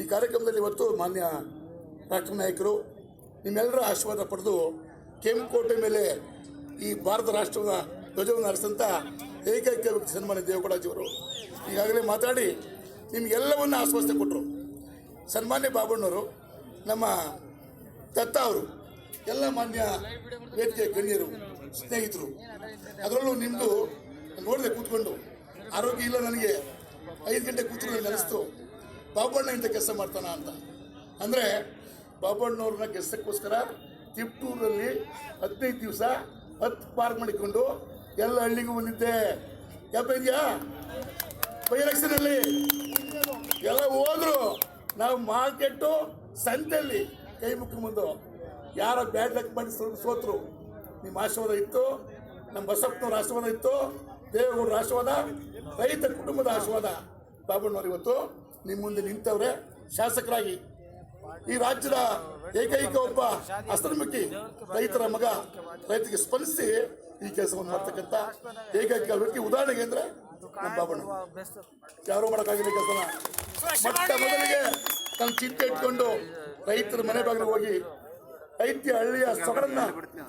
ಈ ಕಾರ್ಯಕ್ರಮದಲ್ಲಿ ಇವತ್ತು ಮಾನ್ಯ ಡಾಕ್ಟರ್ ನಾಯಕರು, ನಿಮ್ಮೆಲ್ಲರ ಆಶೀರ್ವಾದ ಪಡೆದು ಕೆಂಪುಕೋಟೆ ಮೇಲೆ ಈ ಭಾರತ ರಾಷ್ಟ್ರದ ಧ್ವಜವನ್ನು ಹರಿಸಿದಂಥ ಏಕೈಕ ವ್ಯಕ್ತಿ ಸನ್ಮಾನ್ಯ ದೇವೇಗೌಡಜಿಯವರು ಈಗಾಗಲೇ ಮಾತಾಡಿ ನಿಮಗೆಲ್ಲವನ್ನು ಆಶ್ವಾಸನೆ ಕೊಟ್ಟರು ಸನ್ಮಾನ್ಯ ಬಾಬಣ್ಣವರು, ನಮ್ಮ ದತ್ತ ಅವರು, ಎಲ್ಲ ಮಾನ್ಯ ವೇದಿಕೆ ಗಣ್ಯರು, ಸ್ನೇಹಿತರು, ಅದರಲ್ಲೂ ನಿಮ್ಮದು ನೋಡಿದೆ ಕೂತ್ಕೊಂಡು, ಆರೋಗ್ಯ ಇಲ್ಲ ನನಗೆ, ಐದು ಗಂಟೆ ಕೂತ್ಕೊಂಡು ನನಗೆ ಬಾಬಣ್ಣ ಇಂಥ ಕೆಲಸ ಮಾಡ್ತಾನ ಅಂತ. ಅಂದರೆ ಬಾಬಣ್ಣವ್ರನ್ನ ಕೆಲ್ಸಕ್ಕೋಸ್ಕರ ತಿಪ್ಟೂರಲ್ಲಿ ಹದಿನೈದು ದಿವಸ ಹತ್ತು ಪಾರ್ಕ್ ಮಾಡಿಕೊಂಡು ಎಲ್ಲ ಹಳ್ಳಿಗೂ ಬಂದಿದ್ದೆ. ಯಾಪ ಇದೆಯಾ ಬೈ ಎಲ್ಲ ಹೋದ್ರು. ನಾವು ಮಾರ್ಕೆಟ್ಟು ಸಂತೆಯಲ್ಲಿ ಕೈ ಮುಕ್ಕು ಮುಂದು ಯಾರ ಬ್ಯಾಡ್ ಲಕ್ ಮಾಡಿ ಸೋತ್ರು. ನಿಮ್ಮ ಆಶೀರ್ವಾದ ಇತ್ತು. ನಮ್ಮ ಬಸಪ್ಪನವ್ರ ಆಶೀರ್ವಾದ ಇತ್ತು. ದೇವೇಗೌಡರ ಆಶೀರ್ವಾದ. ರೈತ ಕುಟುಂಬದ ಆಶೀರ್ವಾದ. ಬಾಬಣ್ಣವ್ರು ಇವತ್ತು. ನಿಮ್ಮ ಮುಂದೆ ನಿಂತವ್ರೆ ಶಾಸಕರಾಗಿ. ಈ ರಾಜ್ಯದ ಏಕೈಕ ಒಬ್ಬ ಅಸ್ತ್ರಮುಖಿ ರೈತರ ಮಗ ರೈತರಿಗೆ ಸ್ಪಂದಿಸಿ ಈ ಕೆಲಸವನ್ನು ಮಾಡ್ತಕ್ಕಂಥ ಏಕೈಕ ವ್ಯಕ್ತಿ ಉದಾಹರಣೆಗೆ ಅಂದ್ರೆ ಬಾಬಣ್ಣ. ಯಾರು ಮಾಡೋಕ್ಕಾಗಿಲ್ಲ ಕೆಲಸನ. ಮೊಟ್ಟ ಮೊದಲಿಗೆ ತನ್ನ ಚಿಂತೆ ಇಟ್ಕೊಂಡು ರೈತರ ಮನೆ ಬಾಗಿಲು ಹೋಗಿ ರೈತ ಹಳ್ಳಿಯ ಸೊಗಡನ್ನ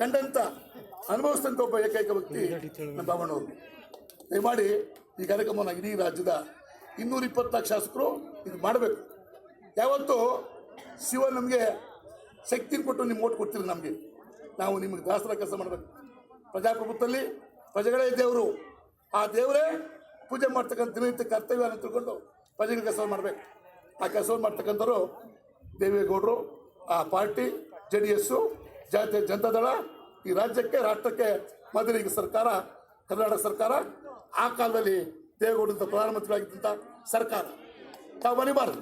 ಕಂಡಂತ ಅನುಭವಿಸಿದಂತ ಒಬ್ಬ ಏಕೈಕ ವ್ಯಕ್ತಿ ನಮ್ಮ ಬಾಬಣ್ಣವರು. ದಯಮಾಡಿ ಈ ಕಾರ್ಯಕ್ರಮವನ್ನು ಇಡೀ ರಾಜ್ಯದ ಇನ್ನೂರ ಇಪ್ಪತ್ನಾಲ್ಕು ಶಾಸಕರು ಇದು ಮಾಡಬೇಕು. ಯಾವತ್ತು ಶಿವ ನಮಗೆ ಶಕ್ತಿ ಕೊಟ್ಟು ನಿಮ್ಮ ಓಟ್ ಕೊಡ್ತೀರಿ ನಮಗೆ. ನಾವು ನಿಮಗೆ ದಾಸರ ಕೆಲಸ ಮಾಡಬೇಕು. ಪ್ರಜಾಪ್ರಭುತ್ವದಲ್ಲಿ ಪ್ರಜೆಗಳೇ ದೇವರು. ಆ ದೇವರೇ ಪೂಜೆ ಮಾಡ್ತಕ್ಕಂಥ ದಿನನಿತ್ಯ ಕರ್ತವ್ಯ ಅಂತ ತಿಳ್ಕೊಂಡು ಪ್ರಜೆಗಳ ಕೆಲಸ ಮಾಡಬೇಕು. ಆ ಕೆಲಸವನ್ನು ಮಾಡ್ತಕ್ಕಂಥವ್ರು ದೇವೇಗೌಡರು, ಆ ಪಾರ್ಟಿ, ಜೆ ಡಿ ಎಸ್ಸು ಜಾತಿಯ ಜನತಾದಳ ಈ ರಾಜ್ಯಕ್ಕೆ, ರಾಷ್ಟ್ರಕ್ಕೆ ಮೊದಲಿಗೆ ಸರ್ಕಾರ, ಕರ್ನಾಟಕ ಸರ್ಕಾರ ಆ ಕಾಲದಲ್ಲಿ ದೇವೇಗೌಡಂತ ಪ್ರಧಾನಮಂತ್ರಿಗಳಾಗಿದ್ದಂಥ ಸರ್ಕಾರ, ತಾವು ಮರಿಬಾರ್ದು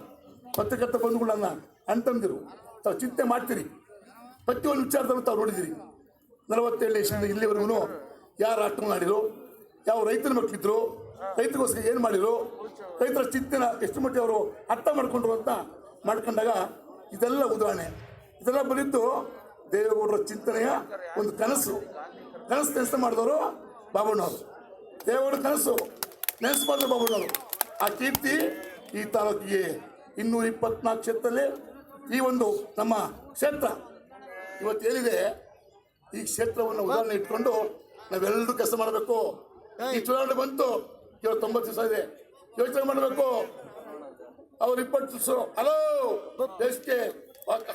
ಪತ್ರಕರ್ತ ಬಂಧುಗಳನ್ನ ಅಂತಂದಿರು. ತಾವು ಚಿಂತೆ ಮಾಡ್ತೀರಿ. ಪ್ರತಿಯೊಂದು ವಿಚಾರದಲ್ಲೂ ತಾವು ನೋಡಿದಿರಿ. ನಲವತ್ತೇಳು ಇಸ್ವಿಯಿಂದ ಇಲ್ಲಿವರೆಗೂ ಯಾರು ಆಟ ಮಾಡಿದ್ರು? ಯಾವ ರೈತನ ಮಕ್ಕಳಿದ್ರು? ರೈತರಿಗೋಸ್ಕರ ಏನು ಮಾಡಿದ್ರು? ರೈತರ ಚಿಂತೆನ ಎಷ್ಟು ಮಟ್ಟಿಗೆ ಅವರು ಅರ್ಥ ಮಾಡ್ಕೊಂಡ್ರು ಅಂತ ಮಾಡ್ಕೊಂಡಾಗ ಇದೆಲ್ಲ ಉದಾಹರಣೆ. ಇದೆಲ್ಲ ಬಂದಿದ್ದು ದೇವೇಗೌಡರ ಚಿಂತನೆಯ ಒಂದು ಕನಸು. ಕನಸು ಕೆಲಸ ಮಾಡಿದವರು? ಬಾಬಣ್ಣವರು. ದೇವೇಗೌಡ ಕನಸು. ನೆನೆಸ್ಬಾರ್ದು ಬಾಬು ಆ ಕೀರ್ತಿ ಈ ತಾಲೂಕಿಗೆ ಇನ್ನೂರ ಇಪ್ಪತ್ನಾಲ್ಕು ಕ್ಷೇತ್ರದಲ್ಲಿ ಈ ಒಂದು ನಮ್ಮ ಕ್ಷೇತ್ರ. ಇವತ್ತೇನಿದೆ ಈ ಕ್ಷೇತ್ರವನ್ನು ಉದಾಹರಣೆ ಇಟ್ಕೊಂಡು ನಾವೆಲ್ಲರೂ ಕೆಲಸ ಮಾಡಬೇಕು. ಈ ಚುನಾವಣೆ ಬಂತು. ಇವತ್ತು ತೊಂಬತ್ತು ದಿವಸ ಇದೆ. ಯೋಚನೆ ಮಾಡಬೇಕು. ಅವ್ರು ಇಪ್ಪತ್ತು ದಿವಸ ಹಲೋ, ದೇಶಕ್ಕೆ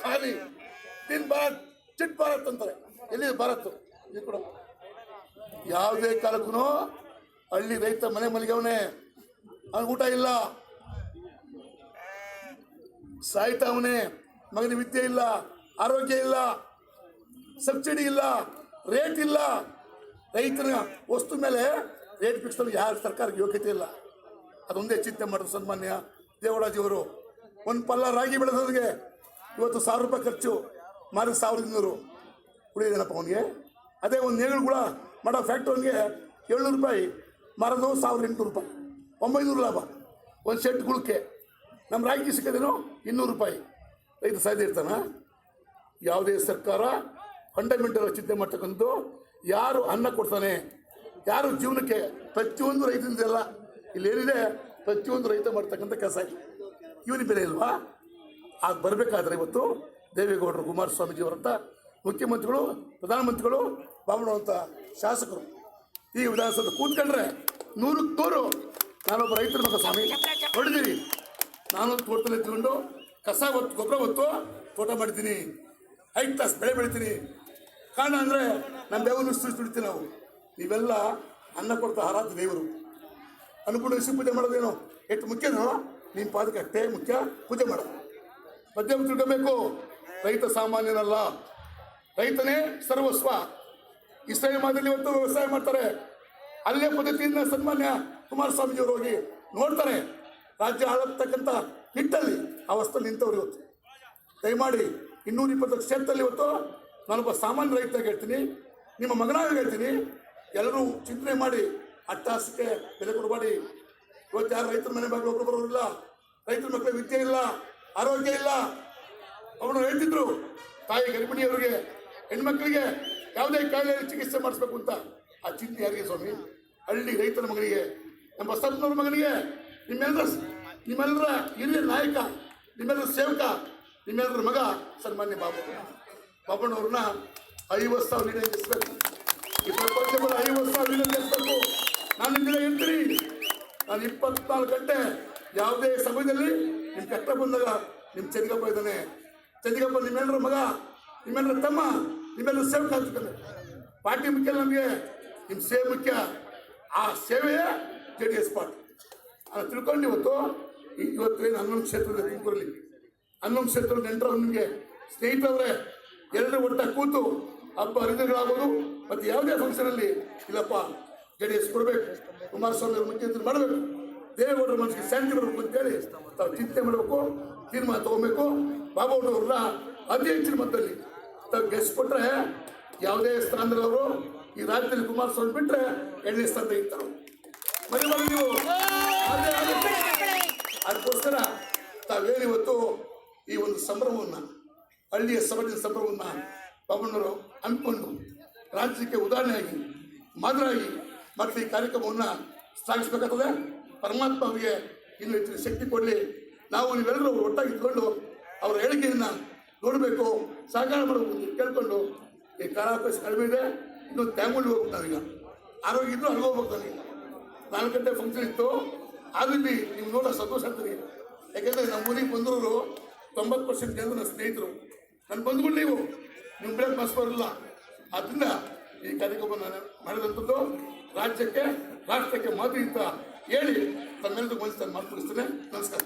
ಹಾನಿ ತಿನ್ ಭಾರತ್, ಚಿಟ್ ಭಾರತ್ ಅಂತಾರೆ. ಎಲ್ಲಿ ಭಾರತ್? ಇದು ಕೂಡ ಯಾವುದೇ ಕಾಲಕ್ಕೂ ಹಳ್ಳಿ ರೈತ ಮನೆ ಮಲಗವನೆ. ಅವ್ನಿಗೆ ಊಟ ಇಲ್ಲ. ಸಾಯ್ತಾವನೆ ಮಗನ ವಿದ್ಯೆ ಇಲ್ಲ, ಆರೋಗ್ಯ ಇಲ್ಲ, ಸಬ್ಸಿಡಿ ಇಲ್ಲ, ರೇಟ್ ಇಲ್ಲ. ರೈತನ ವಸ್ತು ಮೇಲೆ ರೇಟ್ ಫಿಕ್ಸ್ ಯಾರು ಸರ್ಕಾರಕ್ಕೆ ಯೋಗ್ಯತೆ ಇಲ್ಲ. ಅದೊಂದೇ ಚಿಂತೆ ಮಾಡಿದ್ರು ಸನ್ಮಾನ್ಯ ದೇವರಾಜಿಯವರು ಒಂದು ಪಲ್ಲ ರಾಗಿ ಬೆಳೆದವ್ರಿಗೆ ಇವತ್ತು ಸಾವಿರ ರೂಪಾಯಿ ಖರ್ಚು. ಮಾರಿ ಸಾವಿರದ ಇನ್ನೂರು. ಉಳಿದೇನಪ್ಪ ಅವನಿಗೆ? ಅದೇ ಒಂದು ನೇಗಳು ಕೂಡ ಮಾಡೋ ಫ್ಯಾಕ್ಟ್ರಿಗೆ ಏಳ್ನೂರು ರೂಪಾಯಿ. ಮಾರೋದು ಸಾವಿರದ ಎಂಟುನೂರು ರೂಪಾಯಿ. ಒಂಬೈನೂರು ಲಾಭ. ಒಂದು ಸೆಟ್ ಗುಳಕ್ಕೆ ನಮ್ಮ ರಾಯಕಿ ಸಿಕ್ಕದೇನೋ? ಇನ್ನೂರು ರೂಪಾಯಿ. ರೈತ ಸಾಧ್ಯ ಇರ್ತಾನ? ಯಾವುದೇ ಸರ್ಕಾರ ಫಂಡಮೆಂಟಲ್ ಚಿಂತೆ ಮಾಡ್ತಕ್ಕಂಥ ಯಾರು ಅನ್ನ ಕೊಡ್ತಾನೆ, ಯಾರು ಜೀವನಕ್ಕೆ ಪ್ರತಿಯೊಂದು ರೈತನಿಂದಲ್ಲ ಇಲ್ಲೇನಿದೆ ಪ್ರತಿಯೊಂದು ರೈತ ಮಾಡ್ತಕ್ಕಂಥ ಕೆಲಸ ಇವನಿ ಬೆಲೆ ಇಲ್ವಾ? ಆಗ ಬರಬೇಕಾದ್ರೆ ಇವತ್ತು ದೇವೇಗೌಡರು ಕುಮಾರಸ್ವಾಮೀಜಿಯವರಂಥ ಮುಖ್ಯಮಂತ್ರಿಗಳು, ಪ್ರಧಾನಮಂತ್ರಿಗಳು ಬಾಬಣ್ಣವಂಥ ಶಾಸಕರು ಈ ಉದಾಸದ ಕೂತ್ಕೊಂಡ್ರೆ ನೂರು ತೋರು ನಾನೊಬ್ಬ ರೈತರ ಮಗ ಸ್ವಾಮಿ. ಹೊಡೆದಿರಿ ನಾನು ತೋಟದಲ್ಲಿ ಎತ್ಕೊಂಡು ಕಸ ಹೊತ್ತು ಗೊಬ್ಬರ ಹೊತ್ತು ತೋಟ ಮಾಡ್ತೀನಿ ಐದು ತಾಸು ಬೆಳೆ ಬೆಳಿತೀನಿ. ಕಾರಣ ಅಂದರೆ ನಮ್ಮ ದೇವರು ದುಡಿತೀವಿ ನಾವು. ನೀವೆಲ್ಲ ಅನ್ನ ಕೊಡ್ತಾ ಆರಾಧ ದೇವರು. ಅನುಕೂಲ ಪೂಜೆ ಮಾಡೋದೇನು? ಎಷ್ಟು ಮುಖ್ಯನೋ ನಿಮ್ಮ ಪಾದಕ್ಕೆ ಅಷ್ಟೇ ಮುಖ್ಯ ಪೂಜೆ ಮಾಡೋದು ಮಧ್ಯಮ ತಿಳ್ಕೊಬೇಕು ರೈತ ಸಾಮಾನ್ಯನಲ್ಲ. ರೈತನೇ ಸರ್ವಸ್ವ. ಇಸ್ರೇಲ್ ಮಾದರಿ ಇವತ್ತು ವ್ಯವಸಾಯ ಮಾಡ್ತಾರೆ. ಅಲ್ಲೇ ಪದ್ಧತಿಯಿಂದ ಸನ್ಮಾನ್ಯ ಕುಮಾರಸ್ವಾಮಿಜಿಯವರು ಹೋಗಿ ನೋಡ್ತಾರೆ. ರಾಜ್ಯ ಆಳತಕ್ಕಂಥ ಹಿಟ್ಟಲ್ಲಿ ಆ ವಸ್ತು ನಿಂತವ್ರು ಇವತ್ತು. ದಯಮಾಡಿ ಇನ್ನೂರ ಇಪ್ಪತ್ತು ಕ್ಷೇತ್ರದಲ್ಲಿ ಇವತ್ತು ನಾನೊಬ್ಬ ಸಾಮಾನ್ಯ ರೈತ ಹೇಳ್ತೀನಿ. ನಿಮ್ಮ ಮಗನಾಗಿ ಹೇಳ್ತೀನಿ. ಎಲ್ಲರೂ ಚಿಂತನೆ ಮಾಡಿ ಅಟ್ಟಾಸಕ್ಕೆ ಬೆಲೆ ಕೊಡಬೇಡಿ. ಇವತ್ತು ಯಾರು ರೈತರ ಮನೆ ಮಕ್ಕಳು ಒಬ್ಬರು ಬರೋದಿಲ್ಲ ರೈತರ ಮಕ್ಕಳ ವಿದ್ಯೆ ಇಲ್ಲ, ಆರೋಗ್ಯ ಇಲ್ಲ. ಅವರು ಹೇಳ್ತಿದ್ರು, ತಾಯಿ ಗರ್ಭಿಣಿಯವರಿಗೆ, ಹೆಣ್ಮಕ್ಳಿಗೆ ಯಾವುದೇ ಕಾಯಿಲೆಯಲ್ಲಿ ಚಿಕಿತ್ಸೆ ಮಾಡಿಸ್ಬೇಕು ಅಂತ ಆ ಚಿಂತೆ ಯಾರಿಗೆ ಸ್ವಾಮಿ? ಹಳ್ಳಿ ರೈತರ ಮಗನಿಗೆ, ನಮ್ಮ ಬಸಪ್ಪನವ್ರ ಮಗನಿಗೆ ನಿಮ್ಮೆಲ್ಲರ ನಿಮ್ಮೆಲ್ಲರ ಹಿರಿಯ ನಾಯಕ ನಿಮ್ಮೆಲ್ಲರ ಸೇವಕ ನಿಮ್ಮೆಲ್ಲರ ಮಗ ಸನ್ಮಾನ್ಯ ಬಾಬು. ಬಾಬಣ್ಣವ್ರನ್ನ ಐವತ್ತು ಸಾವಿರ ನೀಡೇ ಗೆಲ್ಲಿಸ್ಬೇಕು ಈ ಪ್ರಪಂಚದಲ್ಲಿ ಐವತ್ತು ಸಾವಿರ ನಾನು ನಿಮ್ಮ ಹೇಳ್ತೀನಿ, ನಾನು ಇಪ್ಪತ್ನಾಲ್ಕು ಗಂಟೆ ಯಾವುದೇ ಸಮಯದಲ್ಲಿ ನಿಮ್ಮ ಕಷ್ಟ ಬಂದಾಗ ನಿಮ್ಮ ಚಂದಿಗಪ್ಪ ಇದ್ದಾನೆ. ಚಂದಿಗಪ್ಪ ನಿಮ್ಮೆಲ್ಲರ ಮಗ ನಿಮ್ಮೆಲ್ಲರ ತಮ್ಮ. ನಿಮ್ಮೆಲ್ಲರ ಸೇವೆ ಆಗ್ತಾನೆ ಪಾರ್ಟಿ ಮುಖ್ಯ ನಮಗೆ ನಿಮ್ಮ ಸೇವೆ ಮುಖ್ಯ. ಆ ಸೇವೆಯೇ ಜೆ ಡಿ ಎಸ್ ಪಾರ್ಟಿ. ಅದನ್ನು ತಿಳ್ಕೊಂಡು ಇವತ್ತು ಇವತ್ತು ಏನು ಹನ್ನೊಂದು ಕ್ಷೇತ್ರದ ತುಮಕೂರಲ್ಲಿ ಹನ್ನೊಂದು ಕ್ಷೇತ್ರದ ನೆಂಟರು ನಿಮಗೆ ಸ್ನೇಹಿತರವರೇ ಎಲ್ಲರೂ ಒಟ್ಟಾಗಿ ಕೂತು ಹಬ್ಬ ಹರಿದಿನಗಳಾಗೋದು ಮತ್ತು ಯಾವುದೇ ಫಂಕ್ಷನಲ್ಲಿ ಇಲ್ಲಪ್ಪ ಜೆ ಡಿ ಎಸ್ ಕೊಡಬೇಕು. ಕುಮಾರಸ್ವಾಮಿ ಅವರು ಮುಖ್ಯಮಂತ್ರಿ ಮಾಡಬೇಕು. ದೇವೇಗೌಡರ ಮನಸ್ಸಿಗೆ ಶಾಂತಿ ಬರಬೇಕು ಅಂತೇಳಿ ತಾವು ಚಿಂತೆ ಮಾಡಬೇಕು, ತೀರ್ಮಾನ ತಗೋಬೇಕು. ಬಾಬಾಗೌಡರವ್ರನ್ನ ಅತಿ ಹೆಚ್ಚಿನ ಮಟ್ಟದಲ್ಲಿ ತಾವು ಕೊಟ್ಟರೆ ಯಾವುದೇ ಸ್ಥಾನದವರು ಈ ರಾಜ್ಯದಲ್ಲಿ ಕುಮಾರಸ್ವಾಮಿ ಬಿಟ್ರೆ ಎರಡನೇ ಸ್ಥಾನ ತೆಗಿತಾರೆ ನೀವು. ಅದಕ್ಕೋಸ್ಕರ ತಾವೇನು ಇವತ್ತು ಈ ಒಂದು ಸಂಭ್ರಮವನ್ನು, ಹಳ್ಳಿಯ ಸಮಾಜದ ಸಂಭ್ರಮವನ್ನು ಪವನರು ಹಮ್ಮಿಕೊಂಡು ರಾಜ್ಯಕ್ಕೆ ಉದಾಹರಣೆಯಾಗಿ, ಮಾದರಿಯಾಗಿ ಮತ್ತು ಈ ಕಾರ್ಯಕ್ರಮವನ್ನು ಸಾಗಿಸ್ಬೇಕಾಗ್ತದೆ. ಪರಮಾತ್ಮ ಅವರಿಗೆ ಇನ್ನು ಹೆಚ್ಚಿನ ಶಕ್ತಿ ಕೊಡಲಿ. ನಾವು ನೀವೆಲ್ಲರೂ ಒಟ್ಟಾಗಿ ಇಟ್ಕೊಂಡು ಅವರ ಹೇಳಿಕೆಯನ್ನು ನೋಡಬೇಕು. ಸಹಕಾರ ಮಾಡಬೇಕು ಅಂತ ಕೇಳ್ಕೊಂಡು, ಈ ಕಾಲಾವಕಾಶ ಕಡಿಮೆ ಇದೆ, ಇನ್ನು ತ್ಯಾಮೂಲಿ ಹೋಗ್ಬೇಕು ಈಗ ಆರೋಗ್ಯ ಇದ್ರೂ ಅಲ್ಲಿ ಹೋಗ್ಬೇಕು ನಾಲ್ಕು ಗಂಟೆ ಫಂಕ್ಷನ್ ಇತ್ತು. ಆದಲ್ಲಿ ನೀವು ನೋಡೋ ಸಂತೋಷ ಆಗ್ತದೆ ಯಾಕೆಂದರೆ ನಮ್ಮ ಊರಿಗೆ ಬಂದವರು ತೊಂಬತ್ತು ಪರ್ಸೆಂಟ್ ಜನರು ನನ್ನ ಸ್ನೇಹಿತರು. ನಾನು ಬಂದ್ಬಿಟ್ಟು ನೀವು. ನಿಮ್ಮ ಬೆಳೆ ಬಸ್ ಬರಲ್ಲ. ಅದನ್ನ ಈ ಕಾರ್ಯಕ್ರಮ ಮಾಡಿದಂಥದ್ದು ರಾಜ್ಯಕ್ಕೆ, ರಾಷ್ಟ್ರಕ್ಕೆ ಮಾದರಿ ಅಂತ ಹೇಳಿ ತಮ್ಮೆಲ್ಲರಿಗೂ ಮನಸ್ಸನ್ನು ಮಾತು ನಮಸ್ಕಾರ.